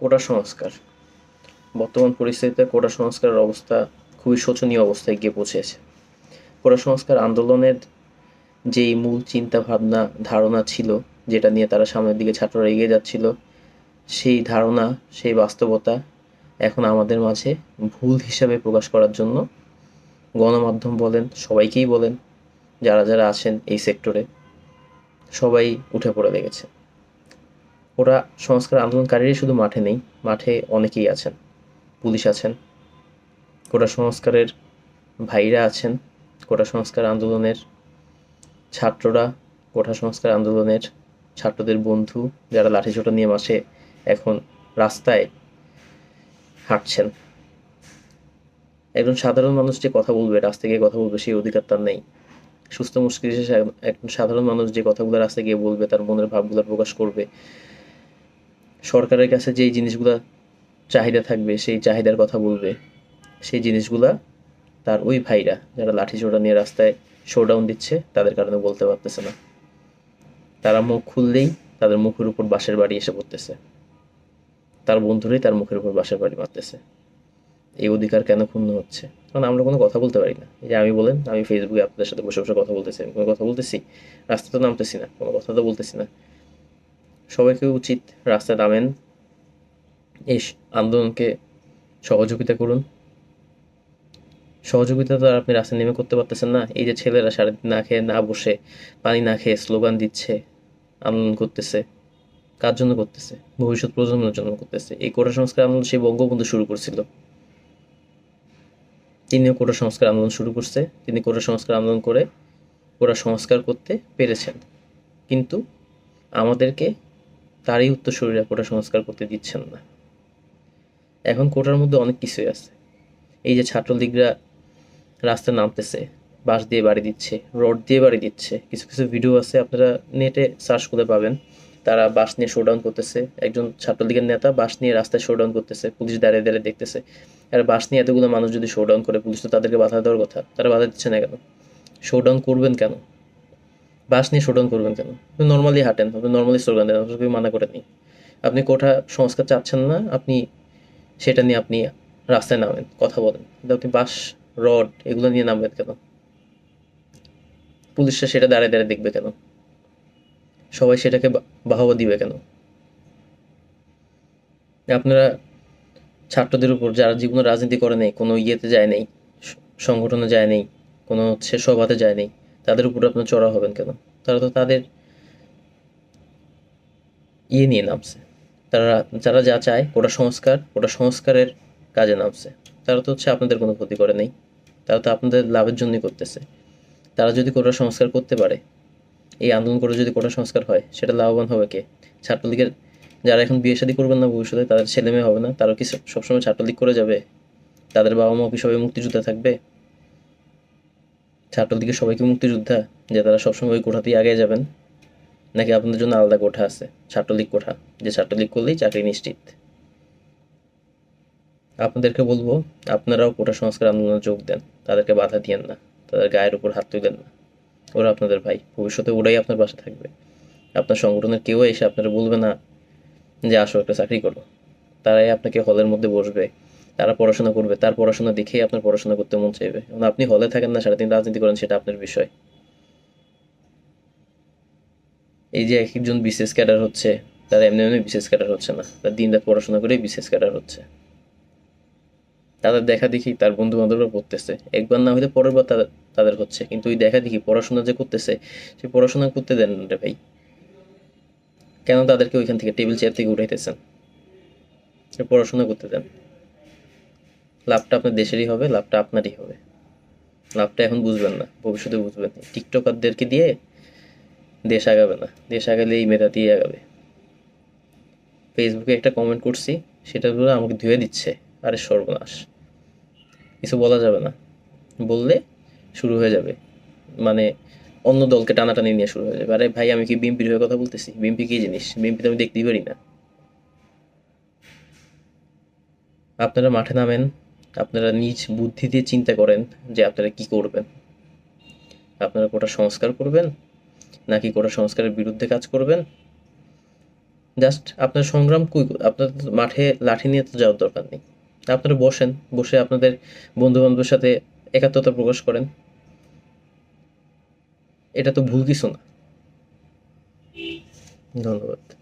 কোটা সংস্কার। বর্তমান পরিস্থিতিতে কোটা সংস্কারের অবস্থা খুবই শোচনীয় অবস্থায় গিয়ে পৌঁছেছে। কোটা সংস্কার আন্দোলনের যেই মূল চিন্তা ভাবনা ধারণা ছিল, যেটা নিয়ে তারা সামনের দিকে ছাত্ররা এগিয়ে যাচ্ছিল, সেই ধারণা, সেই বাস্তবতা এখন আমাদের মাঝে ভুল হিসাবে প্রকাশ করার জন্য গণমাধ্যম বলেন, সবাইকেই বলেন, যারা যারা আছেন এই সেক্টরে, সবাই উঠে পড়ে লেগেছে। ওরা সংস্কার আন্দোলনকারীরাই শুধু মাঠে নেই, মাঠে অনেকেই আছেন, পুলিশ আছেন, কোটা সংস্কারের ভাইরা আছেন, কোটা সংস্কার আন্দোলনের ছাত্ররা, কোটা সংস্কার আন্দোলনের ছাত্রদের বন্ধু যারা লাঠিচোটা নিয়ে মাসে এখন রাস্তায় হাঁটছেন। একজন সাধারণ মানুষ যে কথা বলবে রাস্তায় গিয়ে কথা বলবে, সেই অধিকার তার নেই। সুস্থ মুশকিল একজন সাধারণ মানুষ যে কথাগুলো রাস্তায় গিয়ে বলবে, তার মনের ভাবগুলো প্রকাশ করবে। সরকারের কাছে যেই জিনিসগুলা চাহিদা থাকবে, সেই চাহিদার কথা বলবে, সেই জিনিসগুলা তার ওই ভাইরা যারা লাঠি চোটা নিয়ে রাস্তায় শোডাউন দিচ্ছে, তাদের কারণে বলতে পারতেছে না। তারা মুখ খুললেই তাদের মুখের উপর বাঁশের বাড়ি এসে পড়তেছে। তার বন্ধুরাই তার মুখের উপর বাঁশের বাড়ি মারতেছে। এই অধিকার কেন ক্ষুণ্ণ হচ্ছে? কারণ আমরা কোনো কথা বলতে পারি না। এই যে আমি বলেন, আমি ফেসবুকে আপনাদের সাথে বসে বসে কথা বলতেছি, আমি কোনো কথা বলতেছি রাস্তা তো নামতেছি না, কোনো কথা তো বলতেছি না। সবাইকে উচিত রাস্তায় নামেন। এই স- আন্দোলনকে সহযোগিতা করুন। সহযোগিতা তো আর আপনি রাস্তায় নেমে করতে পারতেছেন না। এই যে ছেলেরা সারাদিন না খেয়ে, না বসে, পানি না খেয়ে স্লোগান দিচ্ছে, আন্দোলন করতেছে, কার জন্য করতেছে? ভবিষ্যৎ প্রজন্মের জন্য করতেছে। এই কোটা সংস্কার আন্দোলন সেই বঙ্গবন্ধু শুরু করছিল। তিনিও কোটা সংস্কার আন্দোলন শুরু করছে। তিনি কোটা সংস্কার আন্দোলন করে, কোটা সংস্কার করতে পেরেছেন। কিন্তু আমাদেরকে তারই উত্তর উত্তরসূরিরা কোটা সংস্কার করতে দিচ্ছেন না। এখন কোটার মধ্যে অনেক কিছুই আছে। এই যে ছাত্রলীগরা রাস্তায় নামতেছে বাস দিয়ে বাড়ি দিচ্ছে, রড দিয়ে বাড়ি দিচ্ছে, কিছু কিছু ভিডিও আছে, আপনারা নেটে সার্চ করে পাবেন। তারা বাস নিয়ে শোডাউন করতেছে, একজন ছাত্রলীগের নেতা বাস নিয়ে রাস্তায় শোডাউন করতেছে, পুলিশ দাঁড়িয়ে দাঁড়িয়ে দেখতেছে। আর বাস নিয়ে এতগুলো মানুষ যদি শোডাউন করে, পুলিশ তো তাদেরকে বাধা দেওয়ার কথা, তারা বাধা দিচ্ছে না কেন? শোডাউন করবেন কেন? বাস নিয়ে শোডাউন করবেন কেন? আপনি নর্মালি হাঁটেন, আপনি নর্মালি স্লোগান দেন আপনাকে কেউ মানা করে নেই। আপনি কোঠা সংস্কার চাচ্ছেন না, আপনি সেটা নিয়ে আপনি রাস্তায় নামেন, কথা বলেন। কিন্তু আপনি বাস, রড এগুলো নিয়ে নামবেন কেন? পুলিশরা সেটা দাঁড়িয়ে দাঁড়িয়ে দেখবে কেন? সবাই সেটাকে বাহবা দিবে কেন? আপনারা ছাত্রদের উপর যারা জীবনে রাজনীতি করে নেই, কোনো ইয়েতে যায় নেই সংগঠনে যায় নেই, কোনো হচ্ছে সভাতে যায় নেই তাদের উপর আপনার চড়া হবেন কেন? তারা তো তাদের ইয়ে নিয়ে নামছে। তারা, যারা যা চায়, ওটা সংস্কার, ওটা সংস্কারের কাজে নামছে। তারা তো হচ্ছে আপনাদের কোনো ক্ষতি করে নেই। তারা তো আপনাদের লাভের জন্যই করতেছে। তারা যদি কোটা সংস্কার করতে পারে, এই আন্দোলন করে যদি কোটা সংস্কার হয়, সেটা লাভবান হবে কে? ছাত্রলীগের যারা এখন বিয়ে শাদী করবেন না ভবিষ্যতে, তাদের ছেলে মেয়ে হবে না? তারা কি সবসময় ছাত্রলীগ করে যাবে? তাদের বাবা মা অফিস হবে মুক্তিযোদ্ধা থাকবে? ছাত্রলীগের সবাই কি মুক্তিযোদ্ধা, যে তারা সবসময় ওই কোঠাতেই আগে যাবেন? নাকি আপনাদের জন্য আলাদা কোঠা আছে? ছাত্রলীগ কোঠা, যে ছাত্রলীগ করলেই চাকরি নিশ্চিত? আপনাদেরকে বলব, আপনারাও কোটা সংস্কার আন্দোলনে যোগ দেন। তাদেরকে বাধা দিয়েন না। তাদের গায়ের উপর হাত তুলেন না। ওরা আপনাদের ভাই। ভবিষ্যতে ওরাই আপনার পাশে থাকবে। আপনার সংগঠনের কেউ এসে আপনারা বলবে না যে, আসো একটা চাকরি করো। তারাই আপনাকে হলের মধ্যে বসবে। তারা পড়াশোনা করবে, তার পড়াশোনা দেখেই আপনার পড়াশোনা করতে মন চাইবে। আপনি হলে থাকেন না, সারাদিন রাজনীতি করেন, সেটা আপনার বিষয়। এই যে এক একজন বিশেষ ক্যাডার হচ্ছে, তারা এমনি এমনি বিশেষ ক্যাডার হচ্ছে না, তার দিন রাত পড়াশোনা করেই বিশেষ ক্যাডার হচ্ছে। তাদের দেখা দেখি তার বন্ধু বান্ধবরা পড়তেছে। একবার না হলে পরের বার তাদের তাদের হচ্ছে। কিন্তু ওই দেখা দেখি পড়াশোনা যে করতেছে, সে পড়াশোনা করতে দেন রে ভাই। কেন তাদেরকে ওইখান থেকে টেবিল চেয়ার থেকে উঠাইতেছেন? পড়াশোনা করতে দেন। লাভটা আপনার দেশেরই হবে, লাভটা আপনারই হবে। লাভটা এখন বুঝবেন না, ভবিষ্যতে বুঝবেন টিকটকারদেরকে দিয়ে দেশ আগাবে না, দেশ আগালে এই মেধা দিয়ে আগাবে। ফেসবুকে একটা কমেন্ট করছি, সেটা ধরে আমাকে ধুয়ে দিচ্ছে, আরে সর্বনাশ। কিছু বলা যাবে না। বললে শুরু হয়ে যাবে। মানে অন্য দলকে টানাটানি নিয়ে শুরু হয়ে যাবে। আরে ভাই, আমি কি বিএমপির হয়ে কথা বলতেছি? বিএমপি কি জিনিস? বিএমপি তো আমি দেখতেই পারি না। আপনারা মাঠে নামেন আপনারা নিজ বুদ্ধি দিয়ে চিন্তা করেন যে আপনারা কি করবেন। আপনারা কোটা সংস্কার করবেন নাকি কোটা সংস্কারের বিরুদ্ধে কাজ করবেন? জাস্ট আপনার সংগ্রাম কই আপনার মাঠে লাঠি নিয়ে তো যাওয়ার দরকার নেই। আপনারা বসেন, বসে আপনাদের বন্ধু বান্ধবের সাথে একাত্মতা প্রকাশ করেন। এটা তো ভুল কিছু না। ধন্যবাদ।